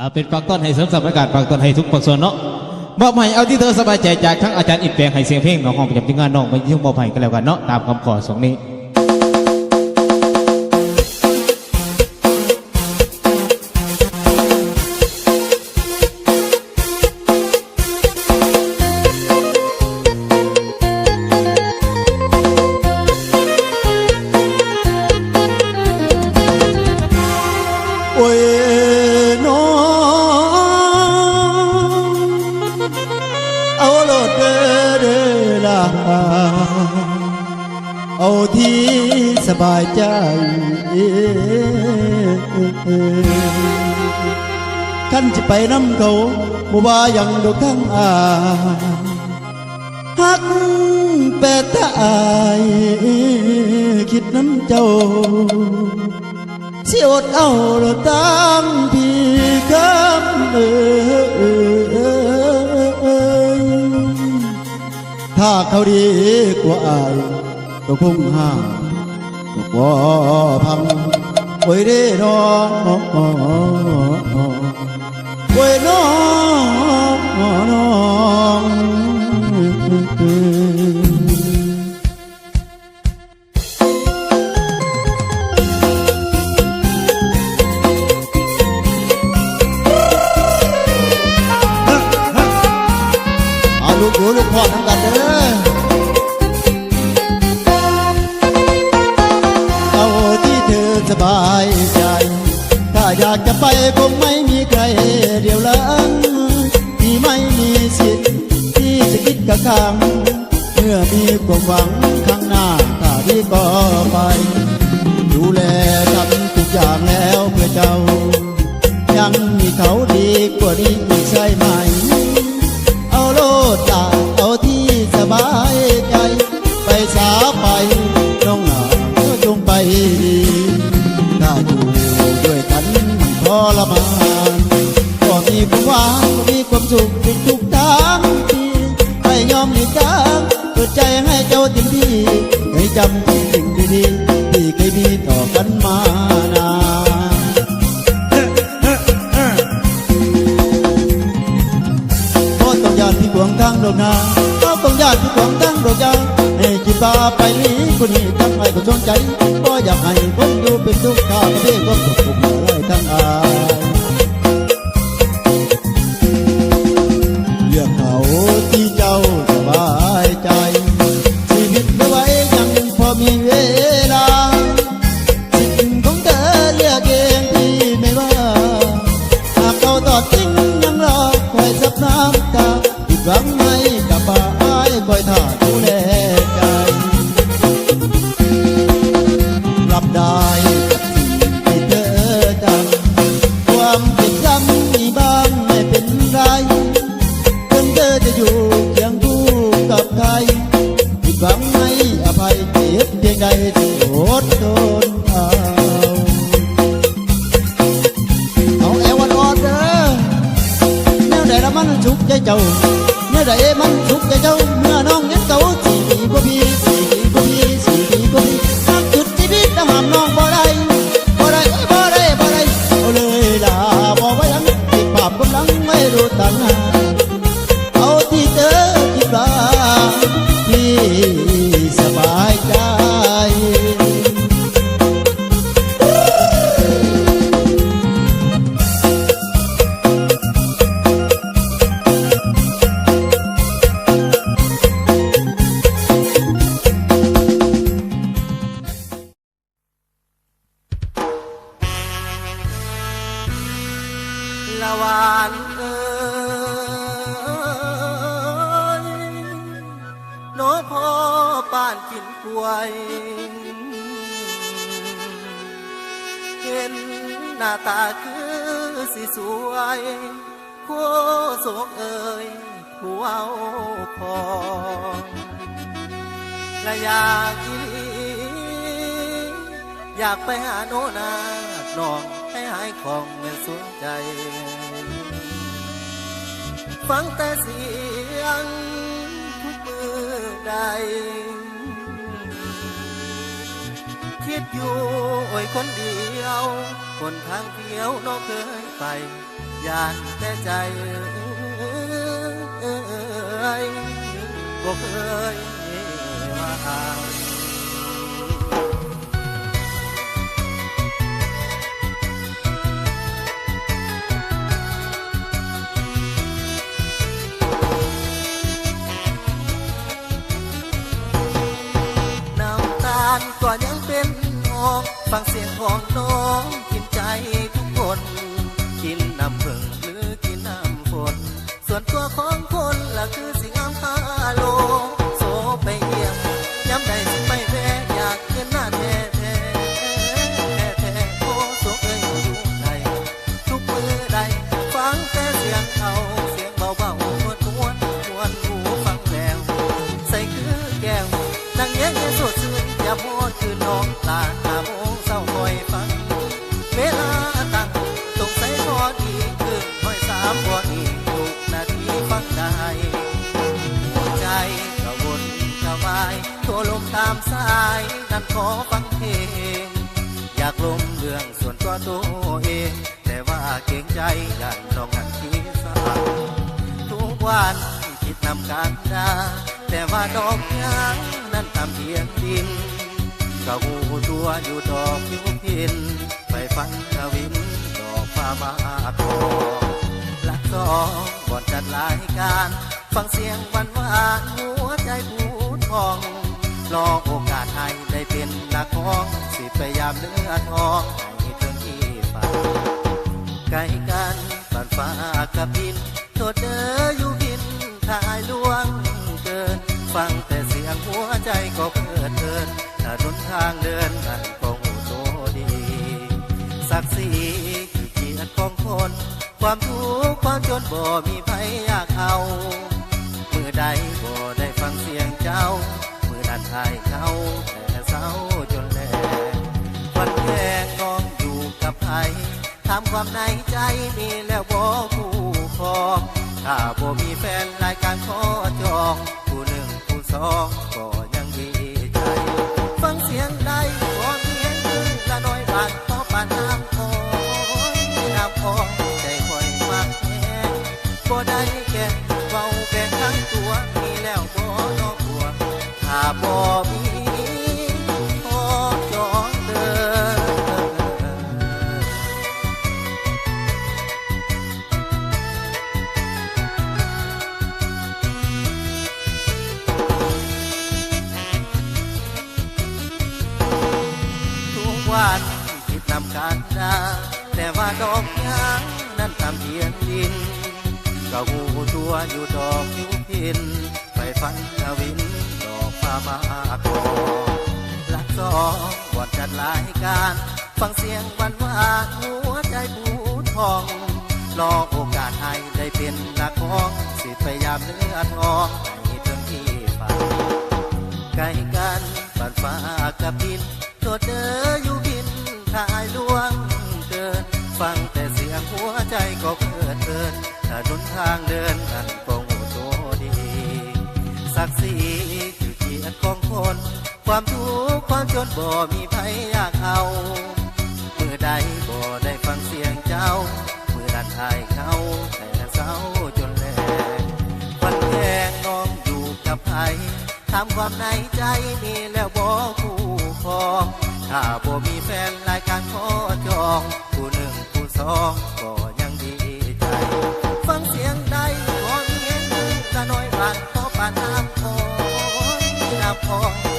อาเป็นฝากต้นให้เสริมสรรพากาศฝากต้นให้ทุกภาคส่วนเนาะมอบให้เอาที่เธอสบายใจจากทั้งอาจารย์อิดแปลงให้เสียงเพลงน้องห้องประจำที่งานน้องไปที่มอบให้กันแล้วกันเนาะตามคำขอสองนี้ บายใจขันจะไปน้ำเขาบ่ว่าหยังดอกทั้งอายฮักแปดตาอายคิดน้ำเจ้าสิอดเอาเราตั้งพี่คำเอยถ้าเขาดีกว่าอายก็คงห้าม ว่าพังไว้ได้รอ บายใจ ถ้าอยากจะไปคงไม่มีใครเดียวลังที่ไม่มีสิทธิ์ที่จะคิดกับครั้งเมื่อมีความหวังข้างหน้าถ้าที่ก็ไป ดูแลทำทุกอย่างแล้วเพื่อเจ้า ยังมีเขาดีกว่านี้ ที่ขวางทางดอกยาให้คิดตาไปนี้คนนี้ทั้งไอ้ก็สนใจก็อยากให้คนอยู่เป็นทุกข์ข้าประเทศก็ตกทุกข์อะไรทั้งอา ติดภ เอ่ยผู้เอาของและอยากอีลีอยากไปหาโนนาน้องให้หายของเมื่อสนใจ ฟังแต่เสียงทุกมือใด คิดอยู่โอ้ยคนเดียว คนทางเดียวนอกเคยไป ยานแต่ใจ ยบ่เคยมาหาน้ำตาลก็ยังเป็นหองฟังเสียงของน้องกินใจทุกคน กินน้ำผึ้งหรือกินน้ำฝนส่วนตัวของคนละคือ ขอฟังเพลง อยากลมเรื่องส่วนตัวตัวเอง แต่ว่าเก่งใจอยากลองหันคิดสักทุกวันคิดนำการดาแต่ว่าดอกยางนั้นทำเพียงดินก็หูตัวอยู่ดอกคิ้วพินไปฟันกวินดอกฟ้ามาทองลักสองก่อนจัดรายการ ฟังเสียงหวานหวานหัวใจผูทองรอโอกาสให้ นนักร้องสิพยายามเนื้อทองให้ถึงที่ฝันไกลกันบ้านฟ้ากับดินโทษเด้ออยู่บินทายลวงเกิน ฟังแต่เสียงหัวใจก็เพลิดเพลินถ้าดนทางเดินนั่นก็หูโตดี ศักดิ์ศรีคือเกียรติของคน ความทุกข์ความจนบ่มีใครอยากเอาเมื่อใดบ่ได้ฟังเสียงเจ้า เมื่อนั้นทายเข้า จนแลวันแค่กองอยู่กับใครถามความในใจมีแล้วบ่ผู้ครองถ้าบ่มีแฟนรายการขอจองผู้หนึ่งผู้สองก่อน อยู่ดอกคิ้วพินไปฟันทวินดอกฟ้ามาคอลักสองวันจัดรายการ ฟังเสียงวานหวานหัวใจผูทองรอโอกาสให้ได้เป็นนักร้องสิพยายามเนื้อทองให้ถึงที่ฝันไกลกันบ้านฟ้ากับดินโทษเด้ออยู่บินทายลวงเกินฟังแต่เสียงหัวใจก็เพลิดเพลิน ถ้าดนทางเดินนั่นก็หูโตดี ศักดิ์ศรีคือเกียรติของคน ความทุกข์ความจนบ่มีใครอยากเอาเมื่อใดบ่ได้ฟังเสียงเจ้าเมื่อนั้นทายเขาแต่เศร้าจนแลวันแค่น้องอยู่กับใครถามความในใจมีแล้วบ่คู่ครองถ้าบ่มีแฟนรายการขอจอง ผู้หนึ่งผู้สองก็ heart.